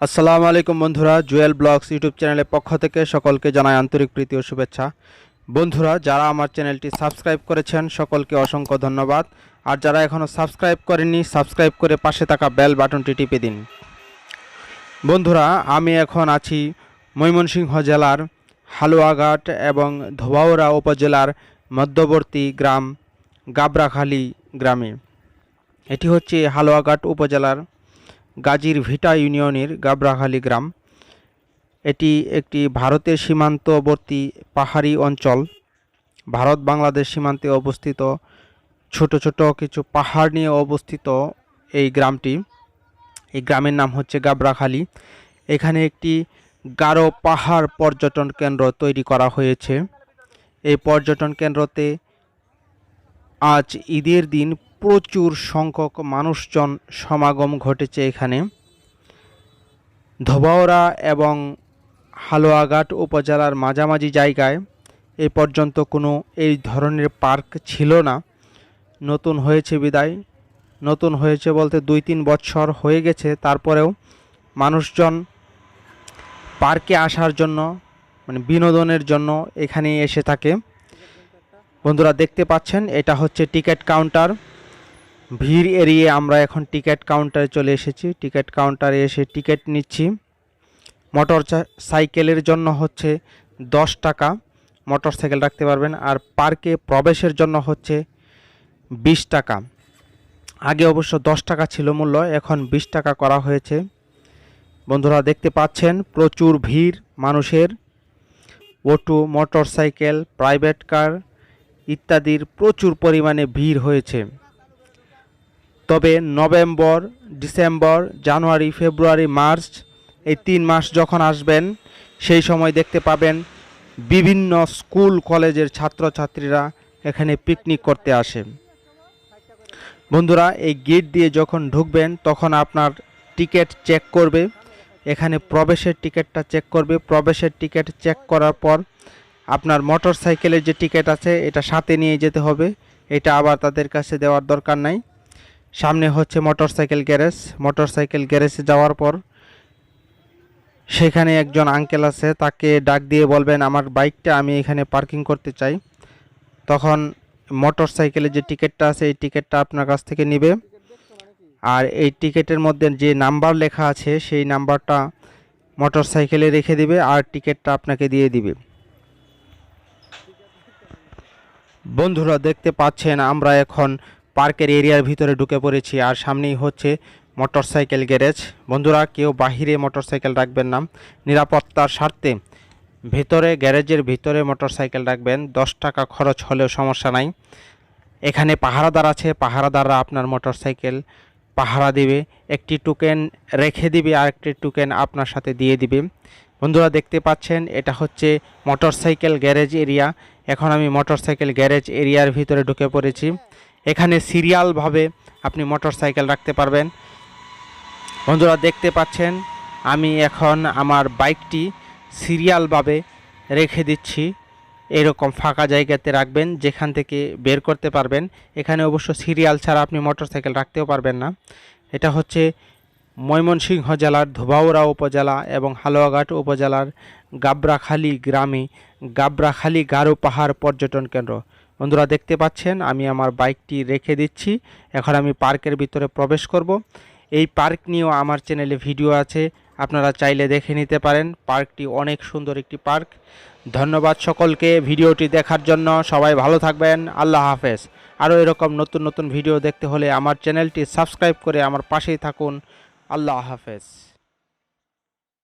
আসসালামু আলাইকুম বন্ধুরা, জুয়েল ব্লগস ইউটিউব চ্যানেলের পক্ষ থেকে সকলকে জানাই আন্তরিক প্রীতি ও শুভেচ্ছা। বন্ধুরা, যারা আমার চ্যানেলটি সাবস্ক্রাইব করেছেন, সকলকে অসংখ্য ধন্যবাদ। আর যারা এখনও সাবস্ক্রাইব করেননি, সাবস্ক্রাইব করে পাশে থাকা বেল বাটনটি টিপে দিন। বন্ধুরা, আমি এখন আছি ময়মনসিংহ জেলার হালুয়াঘাট এবং ধোবাউড়া উপজেলার মধ্যবর্তী গ্রাম গাবরাখালী গ্রামে। এটি হচ্ছে হালুয়াঘাট উপজেলার গাজীর ভিটা ইউনিয়নের গাবরাখালী গ্রাম। এটি একটি ভারতের সীমান্তবর্তী পাহাড়ি অঞ্চল। ভারত বাংলাদেশ সীমান্তে অবস্থিত ছোট ছোট কিছু পাহাড় নিয়ে অবস্থিত এই গ্রামটি। এই গ্রামের নাম হচ্ছে গাবরাখালী। এখানে একটি গারো পাহাড় পর্যটন কেন্দ্র তৈরি করা হয়েছে। এই পর্যটন কেন্দ্রতে আজ ঈদের দিন প্রচুর সংখ্যক মানুষজন সমাগম ঘটেছে এখানে। ধোবাওড়া এবং হালুয়াঘাট উপজেলার মাঝামাঝি জায়গায় এ পর্যন্ত কোনো এই ধরনের পার্ক ছিল না। নতুন হয়েছে বিদায়, নতুন হয়েছে বলতে দুই তিন বছর হয়ে গেছে। তারপরেও মানুষজন পার্কে আসার জন্য মানে বিনোদনের জন্য এখানে এসে থাকে। বন্ধুরা দেখতে পাচ্ছেন, এটা হচ্ছে টিকিট কাউন্টার। ভিড় এড়িয়ে আমরা এখন টিকিট কাউন্টারে চলে এসেছি। টিকিট কাউন্টারে এসে টিকিট নিচ্ছি। মোটর সাইকেলের জন্য হচ্ছে দশ টাকা। মোটর সাইকেল রাখতে পারবেন। আর পার্কে প্রবেশের জন্য হচ্ছে বিশ টাকা। আগে অবশ্য দশ টাকা ছিল মূল্য, এখন বিশ টাকা করা হয়েছে। বন্ধুরা দেখতে পাচ্ছেন, প্রচুর ভিড় মানুষের। Auto, motorcycle, private car ইত্যাদির প্রচুর পরিমাণে ভিড় হয়েছে। তবে November, December, January, February, March এই তিন মাস যখন আসবেন, সেই সময় দেখতে পাবেন বিভিন্ন স্কুল, কলেজের ছাত্রছাত্রীরা এখানে পিকনিক করতে আসে। বন্ধুরা, এই গেট দিয়ে যখন ঢুকবেন, তখন আপনার টিকিট চেক করবে। এখানে প্রবেশের টিকিটটা চেক করবে। প্রবেশের টিকিট চেক করার পর আপনার মোটর সাইকেলের যে টিকিট আছে, এটা সাথে নিয়ে যেতে হবে। এটা আবার তাদের কাছে দেওয়ার দরকার নাই। সামনে হচ্ছে motorcycle garage. Motorcycle গ্যারেজে যাওয়ার পর সেখানে একজন আঙ্কেল আছে, তাকে ডাক দিয়ে বলবেন, আমার বাইকটা আমি এখানে পার্কিং করতে চাই। তখন মোটর সাইকেলের যে টিকিটটা আছে, এই টিকিটটা আপনার কাছ থেকে নেবে। আর এই টিকিটের মধ্যে যে নাম্বার লেখা আছে, সেই নাম্বারটা মোটর সাইকেলে রেখে দিবে আর টিকিটটা আপনাকে দিয়ে দিবে। বন্ধুরা দেখতে পাচ্ছেন, আমরা এখন পার্কের এরিয়ার ভিতরে ঢুকে পড়েছি আর সামনেই হচ্ছে মোটরসাইকেল গ্যারেজ। বন্ধুরা, কেউ বাহিরে মোটরসাইকেল রাখবেন না, নিরাপত্তার স্বার্থে। ভেতরে, গ্যারেজের ভিতরে মোটরসাইকেল রাখবেন, দশ টাকা খরচ হলেও সমস্যা নাই। এখানে পাহারাদার আছে, পাহারাদাররা আপনার মোটরসাইকেল পাহারা দিবে। একটি টোকেন রেখে দিবে আর একটি টোকেন আপনার সাথে দিয়ে দিবে। বন্ধুরা, দেখতে পাচ্ছেন, এটা হচ্ছে মোটরসাইকেল গ্যারেজ এরিয়া। এখন আমি মোটরসাইকেল গ্যারেজ এরিয়ার ভিতরে ঢুকে পড়েছি। এখানে সিরিয়ালভাবে আপনি মোটরসাইকেল রাখতে পারবেন। বন্ধুরা দেখতে পাচ্ছেন, আমি এখন আমার বাইকটি সিরিয়ালভাবে রেখে দিচ্ছি। এরকম ফাঁকা জায়গাতে রাখবেন, যেখান থেকে বের করতে পারবেন। এখানে অবশ্য সিরিয়াল ছাড়া আপনি মোটরসাইকেল রাখতেও পারবেন না। এটা হচ্ছে ময়মনসিংহ জেলার ধোবাউড়া উপজেলা এবং হালুয়াঘাট উপজেলার গাবরাখালী গ্রামে গাবরাখালী গারো পাহাড় পর্যটন কেন্দ্র। বন্ধুরা দেখতে পাচ্ছেন, আমি আমার বাইকটি রেখে দিচ্ছি। এখন আমি পার্কের ভিতরে প্রবেশ করব। এই পার্ক নিয়েও আমার চ্যানেলে ভিডিও আছে, আপনারা চাইলে দেখে নিতে পারেন। পার্কটি অনেক সুন্দর একটি পার্ক। ধন্যবাদ সকলকে ভিডিওটি দেখার জন্য। সবাই ভালো থাকবেন। আল্লাহ হাফেজ। আরও এরকম নতুন নতুন ভিডিও দেখতে হলে আমার চ্যানেলটি সাবস্ক্রাইব করে আমার পাশেই থাকুন। আল্লাহ হাফেজ।